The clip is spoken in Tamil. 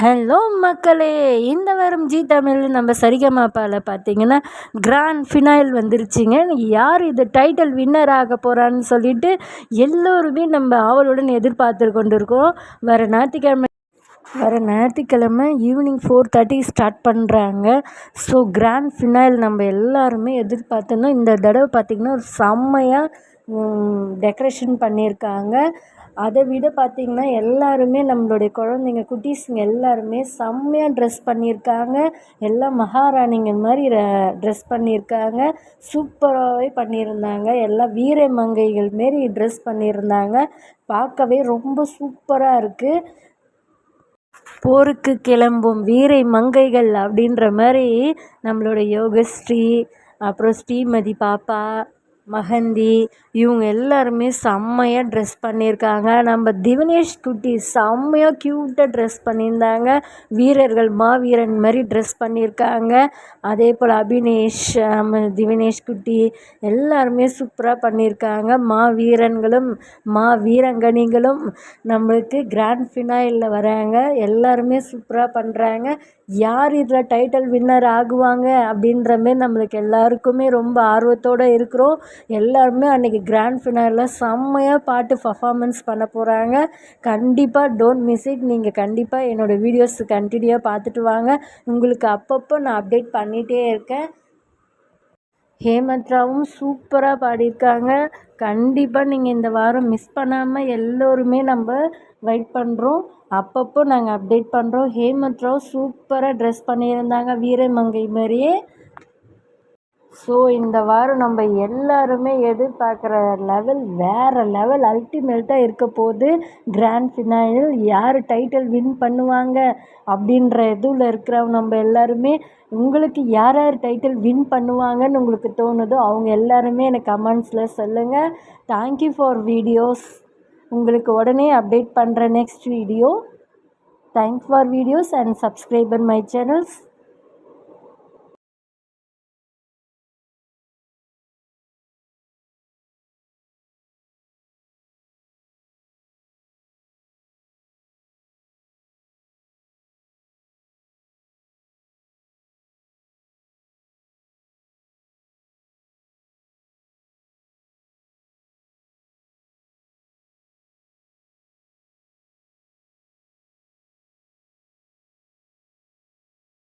ஹலோ மக்களே. இந்த வாரம் ஜி தமிழ் நம்ம சரிகமாப்பாவில் பார்த்தீங்கன்னா கிராண்ட் ஃபினாயில் வந்துருச்சுங்க. யார் இது டைட்டில் வின்னர் ஆக போகிறான்னு சொல்லிட்டு எல்லோருமே நம்ம ஆவலுடன் எதிர்பார்த்து கொண்டிருக்கோம் வர ஞாயிற்றுக்கிழமை வர ஞாயிற்றுக்கிழமை ஈவினிங் ஃபோர் தேர்ட்டி ஸ்டார்ட் பண்ணுறாங்க ஸோ கிராண்ட் ஃபினாயில் நம்ம எல்லாருமே எதிர்பார்த்தோன்னா இந்த தடவை பார்த்திங்கன்னா ஒரு செம்மையாக டெக்கரேஷன் பண்ணியிருக்காங்க. அதை விட பார்த்திங்கன்னா எல்லாருமே நம்மளுடைய குழந்தைங்க குட்டீஸுங்க எல்லாருமே செம்மையாக ட்ரெஸ் பண்ணியிருக்காங்க. எல்லாம் மகாராணிங்க மாதிரி ட்ரெஸ் பண்ணியிருக்காங்க. சூப்பராகவே பண்ணியிருந்தாங்க. எல்லாம் வீர மங்கைகள் மாரி ட்ரெஸ் பண்ணியிருந்தாங்க. பார்க்கவே ரொம்ப சூப்பராக இருக்குது போருக்கு கிளம்பும் வீரை மங்கைகள் அப்படின்ற மாதிரி நம்மளோட யோகஸ்ரீ அப்புறம் ஸ்ரீமதி பாப்பா மகந்தி இவங்க எல்லாருமே செம்மையாக ட்ரெஸ் பண்ணியிருக்காங்க. நம்ம திவினேஷ் குட்டி செம்மையாக க்யூட்டாக ட்ரெஸ் பண்ணியிருந்தாங்க. வீரர்கள் மாவீரன் மாதிரி ட்ரெஸ் பண்ணியிருக்காங்க. அதே போல் அபினேஷ் திவினேஷ் குட்டி எல்லாருமே சூப்பராக பண்ணியிருக்காங்க. மா வீரன்களும் மா வீரங்கனிகளும் நம்மளுக்கு கிராண்ட் ஃபினாயில் வராங்க. எல்லாருமே சூப்பராக பண்ணுறாங்க யார் இதில் டைட்டில் வின்னர் ஆகுவாங்க அப்படின்ற மாரி நம்மளுக்கு எல்லாருக்குமே ரொம்ப ஆர்வத்தோடு இருக்கிறோம். எல்லாருமே அன்றைக்கி கிராண்ட் ஃபினாலில் செம்மையாக பாட்டு பர்ஃபாமன்ஸ் பண்ண போகிறாங்க கண்டிப்பாக டோன்ட் மிஸ் இட் நீங்கள் கண்டிப்பாக என்னோடய வீடியோஸ் கண்டினியூவாக பார்த்துட்டு வாங்க. உங்களுக்கு அப்பப்போ நான் அப்டேட் பண்ணிகிட்டே இருக்கேன். ஹேமந்த்ராவும் சூப்பராக பாடியிருக்காங்க. கண்டிப்பாக நீங்கள் இந்த வாரம் மிஸ் பண்ணாமல் எல்லோருமே நம்ம வெயிட் பண்ணுறோம் அப்பப்போ நாங்கள் அப்டேட் பண்ணுறோம் ஹேமந்த்ராவ் சூப்பராக ட்ரெஸ் பண்ணியிருந்தாங்க. வீரமங்கை மாதிரியே. ஸோ இந்த வாரம் நம்ம எல்லாருமே எதிர்பார்க்குற லெவல் வேறு லெவல் அல்டிமேட்டாக இருக்க போது கிராண்ட் ஃபினாயில் யார் டைட்டில் வின் பண்ணுவாங்க அப்படின்ற இதில் இருக்கிறவங்க நம்ம எல்லாருமே உங்களுக்கு யார் யார் டைட்டில் வின் பண்ணுவாங்கன்னு உங்களுக்கு தோணுதோ அவங்க எல்லாருமே எனக்கு கமெண்ட்ஸில் சொல்லுங்கள் தேங்க்யூ ஃபார் வீடியோஸ் உங்களுக்கு உடனே அப்டேட் பண்ணுற next video thanks for videos and subscriber my channels